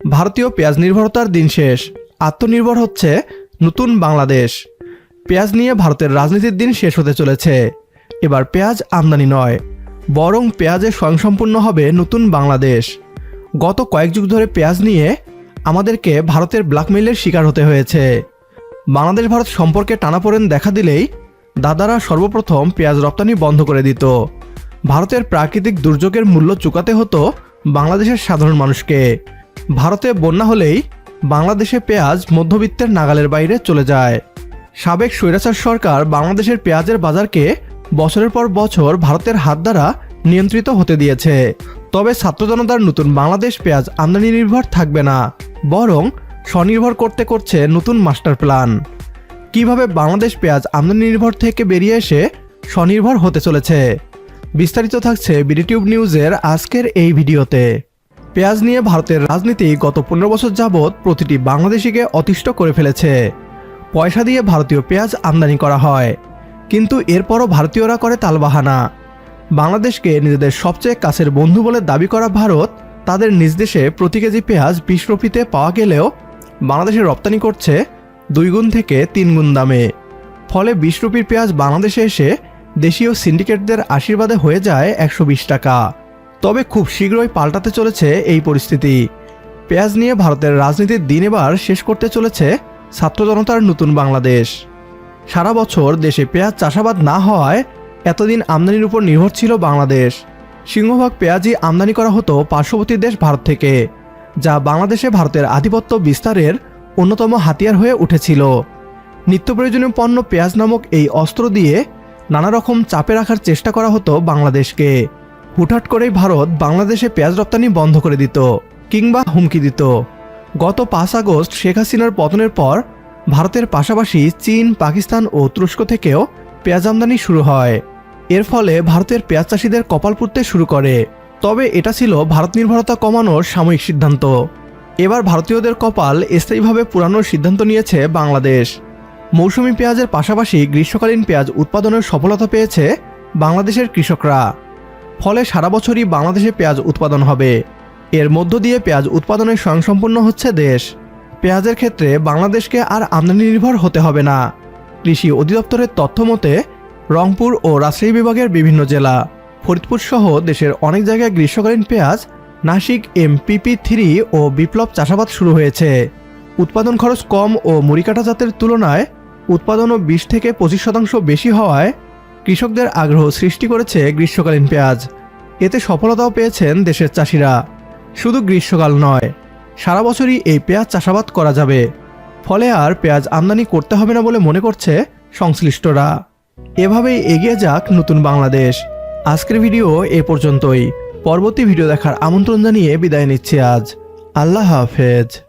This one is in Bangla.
ভারতীয় পেঁয়াজ নির্ভরতার দিন শেষ। আত্মনির্ভর হচ্ছে নতুন বাংলাদেশ। পেঁয়াজ নিয়ে ভারতের রাজনীতির দিন শেষ হতে চলেছে। এবার পেঁয়াজ আমদানি নয়, বরং পেঁয়াজে স্বয়ংসম্পূর্ণ হবে নতুন বাংলাদেশ। গত কয়েক যুগ ধরে পেঁয়াজ নিয়ে আমাদেরকে ভারতের ব্ল্যাকমেইলের শিকার হতে হয়েছে। বাংলাদেশ ভারত সম্পর্কে টানাপোড়েন দেখা দিলেই দাদারা সর্বপ্রথম পেঁয়াজ রপ্তানি বন্ধ করে দিত। ভারতের প্রাকৃতিক দুর্যোগের মূল্য চুকাতে হতো বাংলাদেশের সাধারণ মানুষকে। ভারতে বন্যা হলেই বাংলাদেশে পেঁয়াজ মধ্যবিত্তের নাগালের বাইরে চলে যায়। সাবেক স্বৈরাচার সরকার বাংলাদেশের পেঁয়াজের বাজারকে বছরের পর বছর ভারতের হাত দ্বারা নিয়ন্ত্রিত হতে দিয়েছে। তবে ছাত্র জনতার নতুন বাংলাদেশ পেঁয়াজ আমদানি নির্ভর থাকবে না, বরং স্বনির্ভর করতে করছে নতুন মাস্টার প্ল্যান। কীভাবে বাংলাদেশ পেঁয়াজ আমদানি নির্ভর থেকে বেরিয়ে এসে স্বনির্ভর হতে চলেছে? বিস্তারিত থাকছে বিডিটিউব নিউজের আজকের এই ভিডিওতে। পেঁয়াজ নিয়ে ভারতের রাজনীতি গত পনেরো বছর যাবৎ প্রতিটি বাংলাদেশিকে অতিষ্ঠ করে ফেলেছে। পয়সা দিয়ে ভারতীয় পেঁয়াজ আমদানি করা হয়। কিন্তু এরপরও ভারতীয়রা করে তালবাহানা। বাংলাদেশকে নিজেদের সবচেয়ে কাছের বন্ধু বলে দাবি করা ভারত, তাদের নিজ দেশে প্রতি কেজি পেঁয়াজ বিশ রুপিতে পাওয়া গেলেও বাংলাদেশে রপ্তানি করছে দুই গুণ থেকে তিন গুণ দামে। ফলে বিশ রুপির পেঁয়াজ বাংলাদেশে এসে দেশীয় সিন্ডিকেটদের আশীর্বাদে হয়ে যায় একশো বিশ টাকা। তবে খুব শীঘ্রই পাল্টাতে চলেছে এই পরিস্থিতি। পেঁয়াজ নিয়ে ভারতের রাজনীতির দিন এবার শেষ করতে চলেছে ছাত্র জনতার নতুন বাংলাদেশ। সারা বছর দেশে পেঁয়াজ চাষাবাদ না হওয়ায় এতদিন আমদানির উপর নির্ভর ছিল বাংলাদেশ। সিংহভাগ পেঁয়াজই আমদানি করা হতো পার্শ্ববর্তী দেশ ভারত থেকে, যা বাংলাদেশে ভারতের আধিপত্য বিস্তারের অন্যতম হাতিয়ার হয়ে উঠেছিল। নিত্য প্রয়োজনীয় পণ্য পেঁয়াজ নামক এই অস্ত্র দিয়ে নানা রকম চাপে রাখার চেষ্টা করা হতো বাংলাদেশকে। হুটহাট করেই ভারত বাংলাদেশে পেঁয়াজ রপ্তানি বন্ধ করে দিত কিংবা হুমকি দিত। গত পাঁচ আগস্ট শেখ হাসিনার পতনের পর ভারতের পাশাপাশি চীন, পাকিস্তান ও তুরস্ক থেকেও পেঁয়াজ আমদানি শুরু হয়। এর ফলে ভারতের পেঁয়াজ চাষিদের কপাল পুড়তে শুরু করে। তবে এটা ছিল ভারত নির্ভরতা কমানোর সাময়িক সিদ্ধান্ত। এবার ভারতীয়দের কপাল স্থায়ীভাবে পুরানোর সিদ্ধান্ত নিয়েছে বাংলাদেশ। মৌসুমি পেঁয়াজের পাশাপাশি গ্রীষ্মকালীন পেঁয়াজ উৎপাদনের সফলতা পেয়েছে বাংলাদেশের কৃষকরা। ফলে সারা বছরই বাংলাদেশে পেঁয়াজ উৎপাদন হবে। এর মধ্য দিয়ে পেঁয়াজ উৎপাদনে স্বয়ংসম্পূর্ণ হচ্ছে দেশ। পেঁয়াজের ক্ষেত্রে বাংলাদেশকে আর আমদানি নির্ভর হতে হবে না। কৃষি অধিদপ্তরের তথ্য মতে, রংপুর ও রাজশাহী বিভাগের বিভিন্ন জেলা, ফরিদপুর সহ দেশের অনেক জায়গায় গ্রীষ্মকালীন পেঁয়াজ, নাসিক, এমপিপি থ্রি ও বিপ্লব চাষাবাদ শুরু হয়েছে। উৎপাদন খরচ কম ও মুড়িকাটা জাতের তুলনায় উৎপাদনও বিশ থেকে পঁচিশ শতাংশ বেশি হওয়ায় কৃষকদের আগ্রহ সৃষ্টি করেছে গ্রীষ্মকালীন পেঁয়াজ। এতে সফলতাও পেয়েছেন দেশের চাষিরা। শুধু গ্রীষ্মকাল নয়, সারা বছরই এই পেঁয়াজ চাষাবাদ করা যাবে। ফলে আর পেঁয়াজ আমদানি করতে হবে না বলে মনে করছে সংশ্লিষ্টরা। এভাবেই এগিয়ে যাক নতুন বাংলাদেশ। আজকের ভিডিও এ পর্যন্তই। পরবর্তী ভিডিও দেখার আমন্ত্রণ জানিয়ে বিদায় নিচ্ছি আজ। আল্লাহ হাফেজ।